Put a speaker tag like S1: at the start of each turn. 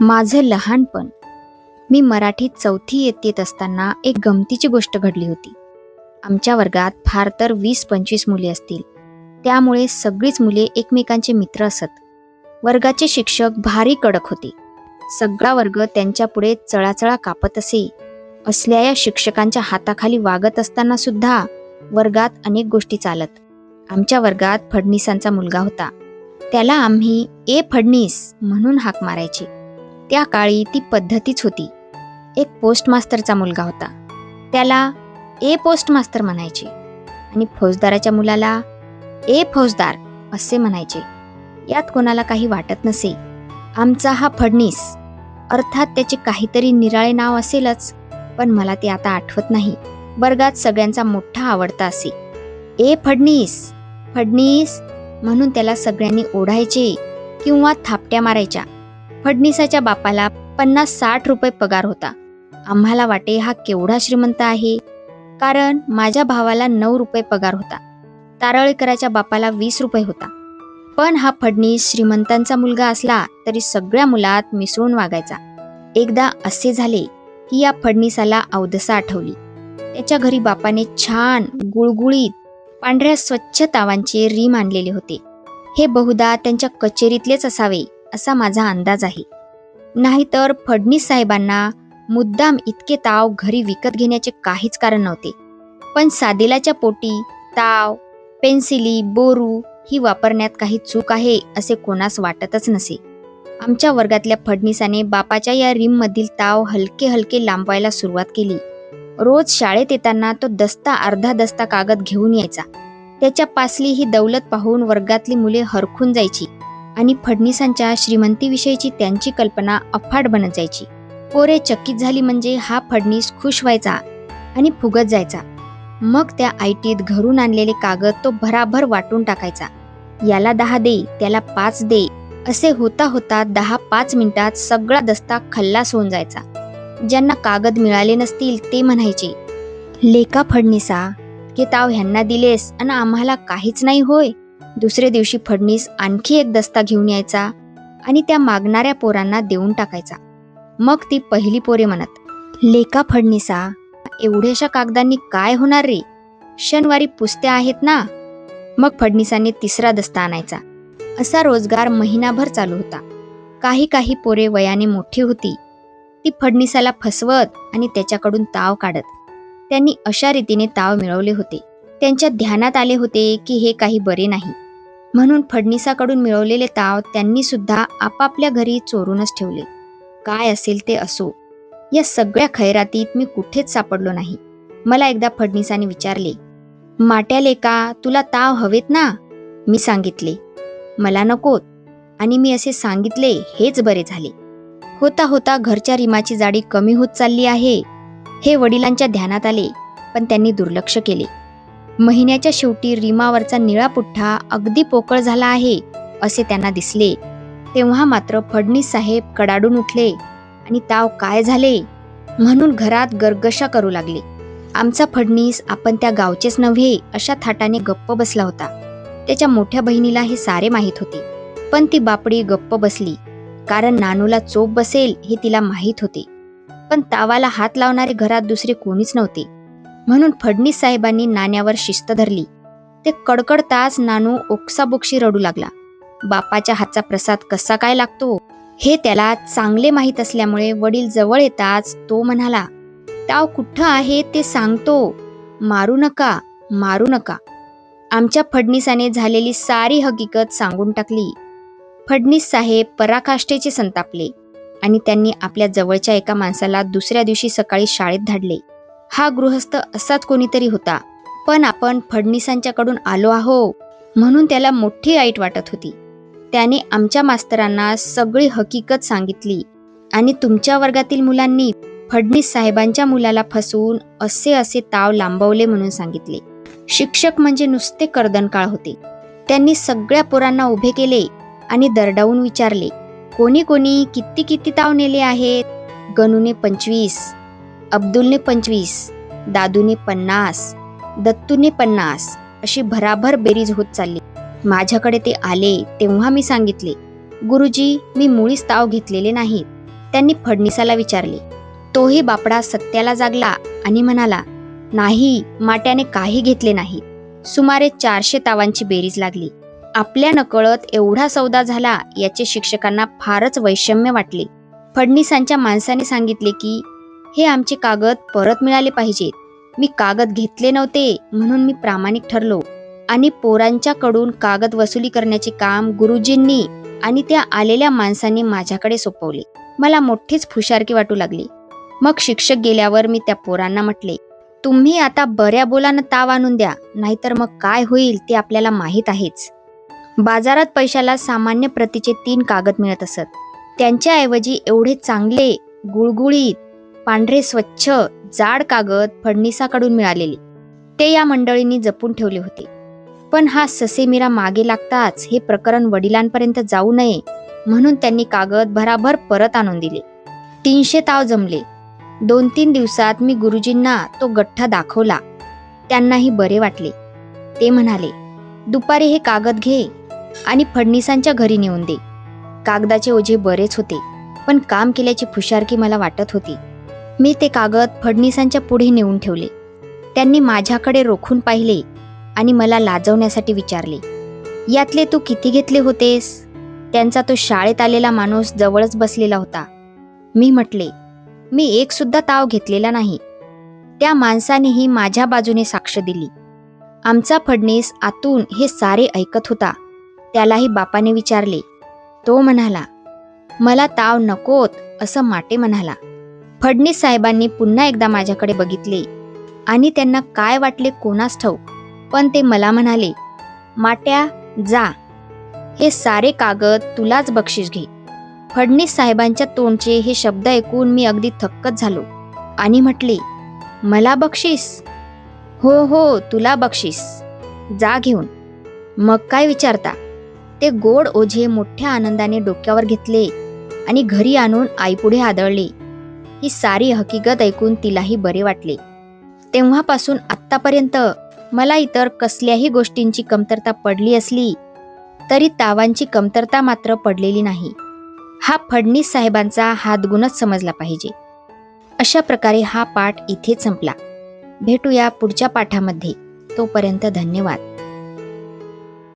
S1: माझं लहानपण. मी मराठीत चौथी येत असताना एक गमतीची गोष्ट घडली होती. आमच्या वर्गात फार तर वीस पंचवीस मुले असतील. त्यामुळे सगळीच मुले एकमेकांचे मित्र असत. वर्गाचे शिक्षक भारी कडक होते. सगळा वर्ग त्यांच्या पुढे चळाचळा कापत असे. असल्या या शिक्षकांच्या हाताखाली वागत असताना सुद्धा वर्गात अनेक गोष्टी चालत. आमच्या वर्गात फडणीसांचा मुलगा होता. त्याला आम्ही ए फडणीस म्हणून हाक मारायचे. त्या काळी ती पद्धतीच होती. एक पोस्टमास्तरचा मुलगा होता. त्याला ए पोस्टमास्तर म्हणायचे आणि फौजदाराच्या मुलाला ए फौजदार असे म्हणायचे. यात कोणाला काही वाटत नसे. आमचा हा फडणीस. अर्थात त्याचे काहीतरी निराळे नाव असेलच पण मला ते आता आठवत नाही. वर्गात सगळ्यांचा मोठा आवडता असे. ए फडणीस. फडणीस म्हणून त्याला सगळ्यांनी ओढायचे किंवा थापट्या मारायच्या. फडणीसाच्या बापाला पन्नास साठ रुपये पगार होता. आम्हाला वाटे हा केवढा श्रीमंत आहे? कारण माझ्या भावाला नऊ रुपये पगार होता. तारळेकराच्या बापाला वीस रुपये होता. पण हा फडणीस श्रीमंतांचा मुलगा असला तरी सगळ्या मुलात मिसळून वागायचा. एकदा असे झाले की या फडणीसाला अवदसा आठवली. त्याच्या घरी बापाने छान गुळगुळीत पांढऱ्या स्वच्छ तावांचे रीम आणलेले होते. हे बहुधा त्यांच्या कचेरीतलेच असावे. असा माझा अंदाज आहे. नाहीतर फडणीस साहेबांना मुद्दाम इतके ताव घरी विकत घेण्याचे काहीच कारण नव्हते. पण सादेलाच्या पोटी ताव पेन्सिली बोरू ही वापरण्यात काही चूक आहे असे कोणास वाटतच नसे. आमच्या वर्गातल्या फडणीसाने बापाच्या या रिममधील ताव हलके हलके लांबवायला सुरुवात केली. रोज शाळेत येताना तो दस्ता अर्धा दस्ता कागद घेऊन यायचा. त्याच्या पासली ही दौलत पाहून वर्गातली मुले हरखून जायची. आणि फडणीसांच्या श्रीमंतीविषयीची त्यांची कल्पना अफाट बनत जायची. पोरे चकित झाली म्हणजे हा फडणीस खुश व्हायचा आणि फुगत जायचा. मग त्या आयटीत घरून आणलेले कागद तो भराभर वाटून टाकायचा. याला दहा दे त्याला पाच दे असे होता होता दहा पाच मिनिटात सगळा दस्ता खल्लास होऊन जायचा. ज्यांना कागद मिळाले नसतील ते म्हणायचे लेका फडणीसा हे ताव ह्यांना दिलेस आणि आम्हाला काहीच नाही होय? दुसरे दिवशी फडणीस आणखी एक दस्ता घेऊन यायचा आणि त्या मागणाऱ्या पोरांना देऊन टाकायचा. मग ती पहिली पोरे म्हणत लेका फडणीसा एवढ्याशा कागदांनी काय होणार रे? शनिवारी पुस्त्या आहेत ना? मग फडणीसांनी तिसरा दस्ता आणायचा. असा रोजगार महिनाभर चालू होता. काही काही पोरे वयाने मोठी होती. ती फडणीसाला फसवत आणि त्याच्याकडून ताव काढत. त्यांनी अशा रीतीने ताव मिळवले होते. त्यांच्या ध्यानात आले होते की हे काही बरे नाही. म्हणून फडणीसाकडून मिळवलेले ताव त्यांनी सुद्धा आपापल्या घरी चोरूनच ठेवले. काय असेल ते असो. या सगळ्या खैरातीत मी कुठेच सापडलो नाही. मला एकदा फडणीसाने विचारले माट्याले का तुला ताव हवेत ना? मी सांगितले मला नकोत. आणि मी असे सांगितले हेच बरे झाले. होता होता घरच्या रिमाची जाडी कमी होत चालली आहे. हे वडिलांच्या ध्यानात आले पण त्यांनी दुर्लक्ष केले. महिन्याच्या शेवटी रिमावरचा निळा पुठ्ठा अगदी पोकळ झाला आहे असे त्यांना दिसले. तेव्हा मात्र फडणीस साहेब कडाडून उठले आणि ताव काय झाले? म्हणून घरात गरगशा करू लागले. आमचा फडणीस आपण त्या गावचेच नव्हे अशा थाटाने गप्प बसला होता. त्याच्या मोठ्या बहिणीला हे सारे माहीत होते. पण ती बापडी गप्प बसली. कारण नानूला चोप बसेल हे तिला माहीत होते. पण तावाला हात लावणारे घरात दुसरे कोणीच नव्हते. म्हणून फडणीस साहेबांनी नाण्यावर शिस्त धरली. ते कडकडताच नानू ओक्साबोक्षी रडू लागला. बापाच्या हातचा प्रसाद कसा काय लागतो? हे त्याला चांगले माहीत असल्यामुळे वडील जवळ येताच तो म्हणाला ताव कुठं आहे ते सांगतो. मारू नका मारू नका. आमच्या फडणीसाने झालेली सारी हकीकत सांगून टाकली. फडणीस साहेब पराकाष्ठेचे संतापले आणि त्यांनी आपल्या जवळच्या एका माणसाला दुसऱ्या दिवशी सकाळी शाळेत धाडले. हा गृहस्थ असाच कोणीतरी होता. पण आपण फडणीसांच्याकडून आलो आहो म्हणून त्याला मोठी ऐट वाटत होती. त्याने आमच्या मास्तरांना सगळी हकीकत सांगितली आणि तुमच्या वर्गातील मुलांनी फडणीस साहेबांच्या मुलाला फसवून असे असे ताव लांबवले म्हणून सांगितले. शिक्षक म्हणजे नुसते कर्दनकाळ होते. त्यांनी सगळ्या पोरांना उभे केले आणि दरडावून विचारले कोणी कोणी किती किती ताव नेले आहेत? गणूने पंचवीस. अब्दुलने पंचवीस दादूने पन्नास दत्तूने पन्नास अशी भराभर बेरीज होत चालली. माझ्याकडे ते आले तेव्हा मी सांगितले गुरुजी मी मुळीच ताव घेतलेले नाहीत. त्यांनी फडणीसाला विचारले तोही बापडा सत्याला जागला आणि म्हणाला नाही माट्याने काही घेतले नाही. सुमारे चारशे तावांची बेरीज लागली. आपल्या नकळत एवढा सौदा झाला याचे शिक्षकांना फारच वैषम्य वाटले. फडणीसांच्या माणसाने सांगितले की हे आमचे कागद परत मिळाले पाहिजेत. मी कागद घेतले नव्हते म्हणून मी प्रामाणिक ठरलो. आणि पोरांच्याकडून कागद वसुली करण्याचे काम गुरुजींनी आणि त्या आलेल्या माणसांनी माझ्याकडे सोपवले. मला मोठीच फुशारकी वाटू लागली. मग शिक्षक गेल्यावर मी त्या पोरांना म्हटले तुम्ही आता बऱ्या बोलानं ताव आणून द्या नाहीतर मग काय होईल ते आपल्याला माहीत आहेच. बाजारात पैशाला सामान्य प्रतीचे तीन कागद मिळत असत. त्यांच्याऐवजी एवढे चांगले गुळगुळीत पांढरे स्वच्छ जाड कागद फडणीसाकडून मिळालेले. ते या मंडळींनी जपून ठेवले होते. पण हा ससेमिरा मागे लागताच हे प्रकरण वडिलांपर्यंत जाऊ नये म्हणून त्यांनी कागद भराभर परत आणून दिले. तीनशे ताव जमले. दोन तीन दिवसात मी गुरुजींना तो गठ्ठा दाखवला. त्यांनाही बरे वाटले. ते म्हणाले दुपारी हे कागद घे आणि फडणीसांच्या घरी नेऊन दे. कागदाचे ओझे बरेच होते पण काम केल्याची फुशारकी मला वाटत होती. मी ते कागद फडणीसांच्या पुढे नेऊन ठेवले. त्यांनी माझ्याकडे रोखून पाहिले आणि मला लाजवण्यासाठी विचारले यातले तू किती घेतले होतेस? त्यांचा तो शाळेत आलेला माणूस जवळच बसलेला होता. मी म्हटले मी एकसुद्धा ताव घेतलेला नाही. त्या माणसानेही माझ्या बाजूने साक्ष दिली. आमचा फडणीस आतून हे सारे ऐकत होता. त्यालाही बापाने विचारले. तो म्हणाला मला ताव नकोत असं माटे म्हणाला. फडणीस साहेबांनी पुन्हा एकदा माझ्याकडे बघितले. आणि त्यांना काय वाटले कोणास ठाऊक. पण ते मला म्हणाले माट्या जा. हे सारे कागद तुलाच बक्षीस घे. फडणीस साहेबांच्या तोंडचे हे शब्द ऐकून मी अगदी थक्कच झालो. आणि म्हटले मला बक्षीस? हो हो तुला बक्षीस. जा घेऊन. मग काय विचारता? ते गोड ओझे मोठ्या आनंदाने डोक्यावर घेतले आणि घरी आणून आईपुढे आदळले ही सारी हकीकत ऐकून तिलाही बरे वाटले. तेव्हापासून आत्तापर्यंत मला इतर कसल्याही गोष्टींची कमतरता पडली असली तरी तावांची कमतरता मात्र पडलेली नाही. हा फडणीस साहेबांचा हातगुणच समजला पाहिजे. अशा प्रकारे हा पाठ इथेच संपला. भेटूया पुढच्या पाठामध्ये. तोपर्यंत धन्यवाद.